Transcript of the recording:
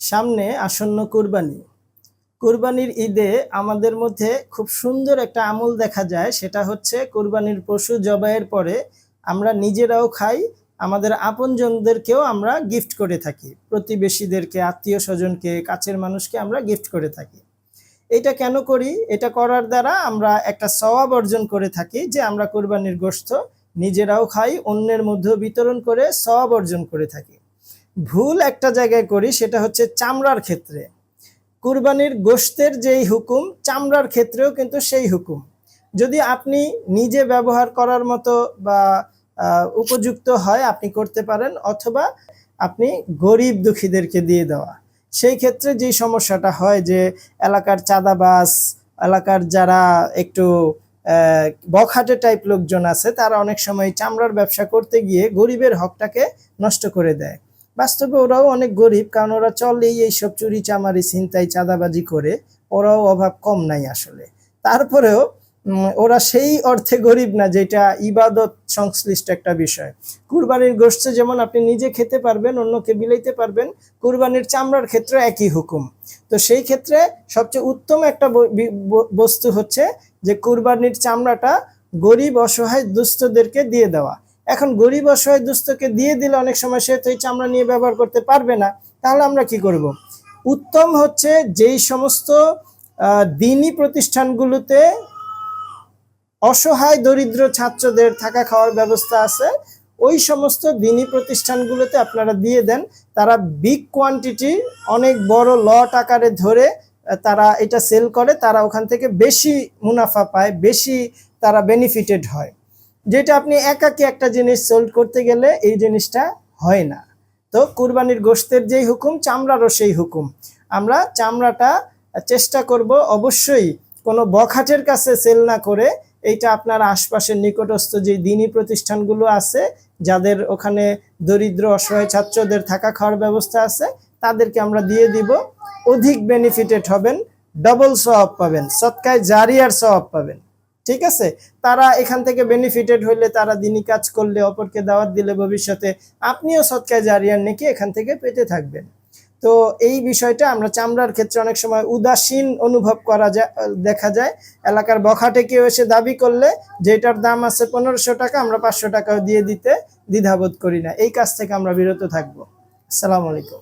সামনে আসন্ন কুরবানি। কুরবানির ঈদে আমাদের মধ্যে খুব সুন্দর একটা আমল দেখা যায়, সেটা হচ্ছে কুরবানির পশু জবাইয়ের পরে আমরা নিজেরাও খাই, আমাদের আপনজনদেরকেও আমরা গিফট করে থাকি। প্রতিবেশীদেরকে আত্মীয় স্বজনকে কাছের মানুষকে আমরা গিফট করে থাকি। এটা কেন করি? এটা করার দ্বারা আমরা একটা সওয়াব অর্জন করে থাকি যে আমরা কুরবানির গোশত নিজেরাও খাই, অন্যের মধ্যেও বিতরণ করে সওয়াব অর্জন করে থাকি। ভুল একটা জায়গায় করি, সেটা হচ্ছে চামড়ার ক্ষেত্রে। কুরবানির গোশতের যেই হুকুম, চামড়ার ক্ষেত্রেও কিন্তু সেই হুকুম। যদি আপনি নিজে ব্যবহার করার মতো বা উপযুক্ত হয়, আপনি করতে পারেন, অথবা আপনি গরিব দুঃখীদেরকে দিয়ে দেওয়া। সেই ক্ষেত্রে যেই সমস্যাটা হয় যে, এলাকার চাঁদাবাস এলাকার যারা একটু বখাটে টাইপ লোকজন আছে, তারা অনেক সময় চামড়ার ব্যবসা করতে গিয়ে গরিবের হকটাকে নষ্ট করে দেয়। বাস্তবে ওরাও অনেক গরিব, কারণ ওরা চলেই এইসব চুরি চামারি, ছিনতাই, চাঁদাবাজি করে। ওরাও অভাব কম নাই আসলে। তারপরেও ওরা সেই অর্থে গরিব না, যেটা ইবাদত সংশ্লিষ্ট একটা বিষয়। কুরবানির গোষ্ঠ যেমন আপনি নিজে খেতে পারবেন, অন্যকে বিলাইতে পারবেন, কুরবানির চামড়ার ক্ষেত্রে একই হুকুম। তো সেই ক্ষেত্রে সবচেয়ে উত্তম একটা বস্তু হচ্ছে যে কুরবানির চামড়াটা গরিব, অসহায় দুস্থদেরকে দিয়ে দেওয়া। এখন গরিব অসহায় দুস্থকে দিয়ে দিলে অনেক সময় সে তো এই চামড়া নিয়ে ব্যবহার করতে পারবে না তাহলে আমরা কি করব? উত্তম হচ্ছে যেই সমস্ত আহ, দিনী প্রতিষ্ঠানগুলোতে অসহায় দরিদ্র ছাত্রদের থাকা খাওয়ার ব্যবস্থা আছে ওই সমস্ত দিনী প্রতিষ্ঠানগুলোতে আপনারা দিয়ে দেন তারা বিগ কোয়ান্টিটি অনেক বড় লট আকারে ধরে তারা এটা সেল করে তারা ওখান থেকে বেশি মুনাফা পায় বেশি তারা বেনিফিটেড হয়। যেটা আপনি একাকি একটা জিনিস সোল্ড করতে গেলে এই জিনিসটা হয় না। তো কুরবানির গোশতের যেই হুকুম, চামড়ারও সেই হুকুম। আমরা চামড়াটা চেষ্টা করব অবশ্যই কোনো বখাটের কাছে সেল না করে এইটা আপনার আশপাশের নিকটস্থ যে দিনী প্রতিষ্ঠানগুলো আছে, যাদের ওখানে দরিদ্র, অসহায় ছাত্রদের থাকা খাওয়ার ব্যবস্থা আছে, তাদেরকে আমরা দিয়ে দিব। অধিক বেনিফিটেড হবেন ডবল সওয়াব পাবেন, সৎকায় জারিয়ার সওয়াব পাবেন। ঠিক আছে? তারা এখান থেকে বেনিফিটেড হইলে তারা দিনই কাজ করলে, অপরকে দাওয়াত দিলে ভবিষ্যতে আপনিও সৎকায় জারিয়ার নাকি এখান থেকে পেতে থাকবেন। তো এই বিষয়টা আমরা চামড়ার ক্ষেত্রে অনেক সময় উদাসীন অনুভব করা যায়, দেখা যায়। এলাকার বখাটে কেউ এসে দাবি করলে যেটার দাম আছে পনেরোশো টাকা, আমরা পাঁচশো টাকাও দিয়ে দিতে দ্বিধাবোধ করি না। এই কাজ থেকে আমরা বিরত থাকব। আসসালামু আলাইকুম।